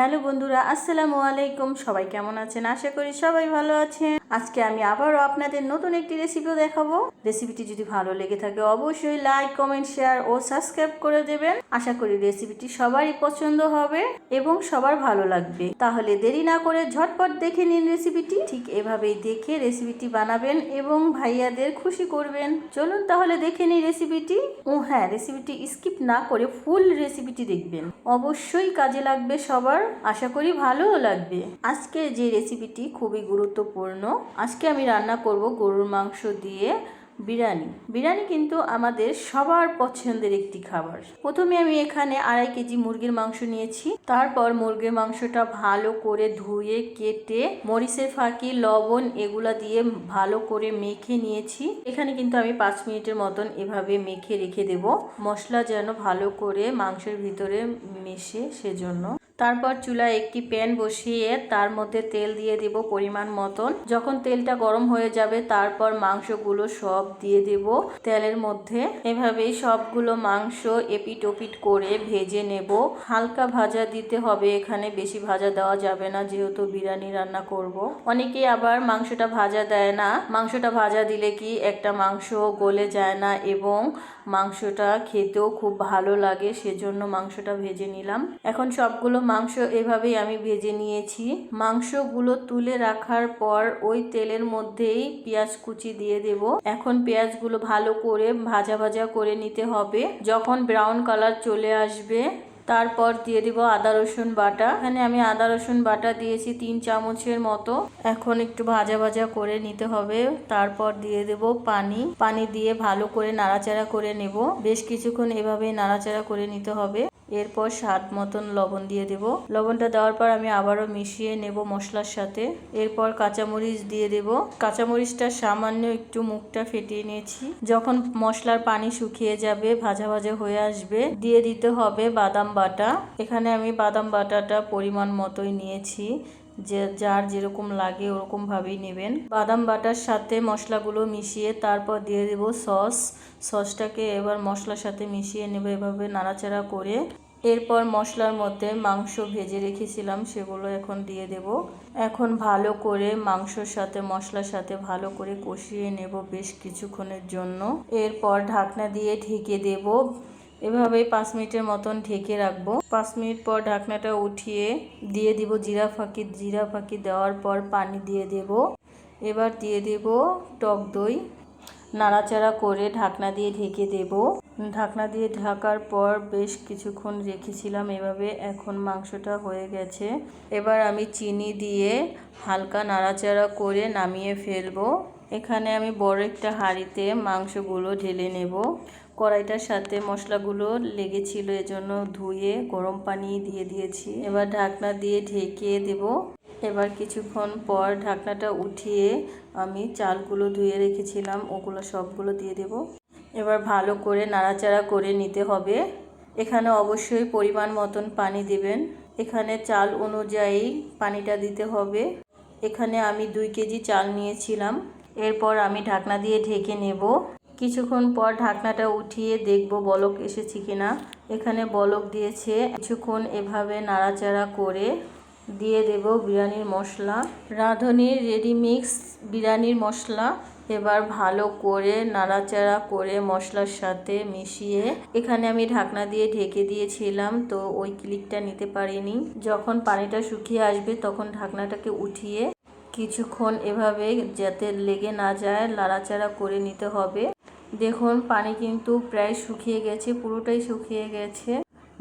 Hello বন্ধুরা আসসালামু আলাইকুম। সবাই কেমন আছেন? আশা করি সবাই ভালো আছেন। আজকে আমি আবারও আপনাদের নতুন একটি রেসিপিও দেখাবো। রেসিপিটি যদি ভালো লেগে থাকে, অবশ্যই লাইক কমেন্ট শেয়ার ও সাবস্ক্রাইব করে দেবেন। আশা করি রেসিপিটি সবারই পছন্দ হবে এবং সবার ভালো লাগবে। তাহলে দেরি না করে ঝটপট দেখে নিন রেসিপিটি ঠিক এভাবেই দেখে রেসিপিটি বানাবেন এবং ভাইয়াদের খুশি করবেন। চলুন তাহলে দেখে নিই রেসিপিটি ও হ্যাঁ রেসিপিটি স্কিপ না করে ফুল রেসিপিটি দেখবেন। অবশ্যই কাজে লাগবে সবার। আশা করি ভালোও লাগবে। আজকের যে রেসিপিটি খুবই গুরুত্বপূর্ণ আজকে আমি রান্না করব গরুর মাংস দিয়ে বিরিয়ানি। বিরিয়ানি কিন্তু আমাদের সবার পছন্দের একটি খাবার। প্রথমে আমি এখানে আড়াই কেজি মুরগির মাংস নিয়েছি। তারপর মুরগির মাংসটা ভালো করে ধুয়ে, কেটে, মরিচের ফাঁকি, লবণ এগুলা দিয়ে ভালো করে মেখে নিয়েছি। এখানে কিন্তু আমি পাঁচ মিনিটের মতন এভাবে মেখে রেখে দেব। মশলা যেন ভালো করে মাংসের ভিতরে মেশে সেজন্য। তারপর চুলায় একটি প্যান বসিয়ে তার মধ্যে তেল দিয়ে দেব পরিমাণ মতন। যখন তেলটা গরম হয়ে যাবে, তারপর মাংসগুলো সব দিয়ে দেব তেলের মধ্যে। এভাবেই সবগুলো মাংস এপিট ওপিট করে ভেজে নেব। হালকা ভাজা দিতে হবে, এখানে বেশি ভাজা দেওয়া যাবে না, যেহেতু বিরিয়ানি রান্না করব। অনেকেই আবার মাংসটা ভাজা দেয় না। মাংসটা ভাজা দিলে কি একটা মাংস গলে যায় না এবং মাংসটা খেতেও খুব ভালো লাগে, সেজন্য মাংসটা ভেজে নিলাম। এখন সবগুলো মাংস এভাবেই আমি ভেজে নিয়েছি। মাংসগুলো তুলে রাখার পর ওই তেলের মধ্যেই পেঁয়াজ কুচি দিয়ে দেব। এখন পেঁয়াজগুলো ভালো করে ভাজা ভাজা করে নিতে হবে। যখন ব্রাউন কালার চলে আসবে, তারপর দিয়ে দিব আদা, রসুন বাটা। এখানে আমি আদা, রসুন বাটা দিয়েছি তিন চামচের মতো। এখন একটু ভাজা ভাজা করে নিতে হবে। তারপর দিয়ে দেব পানি। পানি দিয়ে ভালো করে নাড়াচাড়া করে নেব। বেশ কিছুক্ষণ এভাবে নাড়াচাড়া করে নিতে হবে। এরপর স্বাদ মতন লবণ দিয়ে দেব। লবণটা দেওয়ার পর আমি আবারও মিশিয়ে নেব মশলার সাথে। এরপর কাঁচামরিচ দিয়ে দেব। কাঁচামরিচটা সামান্য একটু মুখটা ফেটিয়ে নিয়েছি। যখন মশলার পানি শুকিয়ে যাবে, ভাজা ভাজা হয়ে আসবে, দিয়ে দিতে হবে বাদাম বাটা। এখানে আমি বাদাম বাটাটা পরিমাণ মতোই নিয়েছি। যে যার যেরকম লাগে ওরকম ভাবেই নেবেন। বাদাম বাটার সাথে মশলাগুলো মিশিয়ে তারপর দিয়ে দেব সস। সসটাকে এবার মশলার সাথে মিশিয়ে নেব এভাবে নাড়াচাড়া করে। এরপর মশলার মধ্যে মাংস ভেজে রেখেছিলাম সেগুলো এখন দিয়ে দেব। এখন ভালো করে মাংসর সাথে, মশলার সাথে ভালো করে কষিয়ে নেব বেশ কিছুক্ষণের জন্য। এরপর ঢাকনা দিয়ে ঢেকে দেব। এভাবেই পাঁচ মিনিটের মতন ঢেকে রাখব। পাঁচ মিনিট পর ঢাকনাটা উঠিয়ে দিয়ে দিব জিরা ফাঁকি। জিরা ফাঁকি দেওয়ার পর পানি দিয়ে দেব। এবার দিয়ে দেব টক দই। নাড়াচাড়া করে ঢাকনা দিয়ে ঢেকে দেব। ঢাকনা দিয়ে ঢাকার পর বেশ কিছুক্ষণ রেখেছিলাম এভাবে। এখন মাংসটা হয়ে গেছে। এবার আমি চিনি দিয়ে হালকা নাড়াচাড়া করে নামিয়ে ফেলব। এখানে আমি বড় একটা হাঁড়িতে মাংসগুলো ঢেলে নেব। কড়াইটার সাথে মশলাগুলো লেগেছিল, এজন্য ধুয়ে গরম পানি দিয়ে দিয়েছি। এবার ঢাকনা দিয়ে ঢেকে দেব। এবার কিছুক্ষণ পর ঢাকনাটা উঠিয়ে আমি চালগুলো ধুয়ে রেখেছিলাম, ওগুলো সবগুলো দিয়ে দেব। এবার ভালো করে নাড়াচাড়া করে নিতে হবে। এখানে অবশ্যই পরিমাণ মতন পানি দেবেন। এখানে চাল অনুযায়ী পানিটা দিতে হবে। এখানে আমি দুই কেজি চাল নিয়েছিলাম। এরপর আমি ঢাকনা দিয়ে ঢেকে নেব। কিছুক্ষণ পর ঢাকনাটা উঠিয়ে দেখব বলক এসেছে কিনা। এখানে বলক দিয়েছে। কিছুক্ষণ এভাবে নাড়াচাড়া করে দিয়ে দেব বিরিয়ানির মশলা। রাঁধুনির রেডিমিক্স বিরিয়ানির মশলা। এবার ভালো করে নাড়াচাড়া করে মশলার সাথে মিশিয়ে এখানে আমি ঢাকনা দিয়ে ঢেকে দিয়েছিলাম, তো ওই ক্লিকটা নিতে পারিনি। যখন পানিটা শুকিয়ে আসবে তখন ঢাকনাটাকে উঠিয়ে কিছুক্ষণ এভাবে যাতে লেগে না যায়, লাড়াচাড়া করে নিতে হবে। দেখুন, পানি কিন্তু প্রায় শুকিয়ে গেছে, পুরোটাই শুকিয়ে গেছে।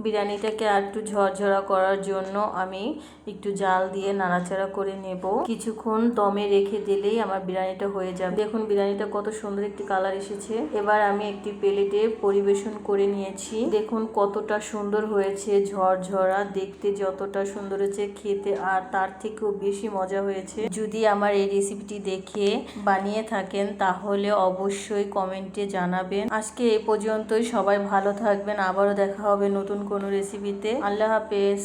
বিরিয়ানিটাকে আর একটু ঝরঝরা করার জন্য আমি একটু জাল দিয়ে নাড়াচাড়া করে নেব। কিছুক্ষণ দমে রেখে দিলেই আমার বিরিয়ানিটা হয়ে যাবে। দেখুন বিরিয়ানিটা কত সুন্দর একটি কালার এসেছে। এবার আমি একটি প্লেটে পরিবেশন করে নিয়েছি। দেখুন কতটা সুন্দর হয়েছে ঝরঝরা। দেখতে যতটা সুন্দর হয়েছে খেতে আর তার থেকেও বেশি মজা হয়েছে। যদি আমার এই রেসিপিটি দেখে বানিয়ে থাকেন তাহলে অবশ্যই কমেন্টে জানাবেন। আজকে এই পর্যন্তই। সবাই ভালো থাকবেন। আবারও দেখা হবে নতুন কোনো রেসিপিতে আল্লাহ হাফেজ।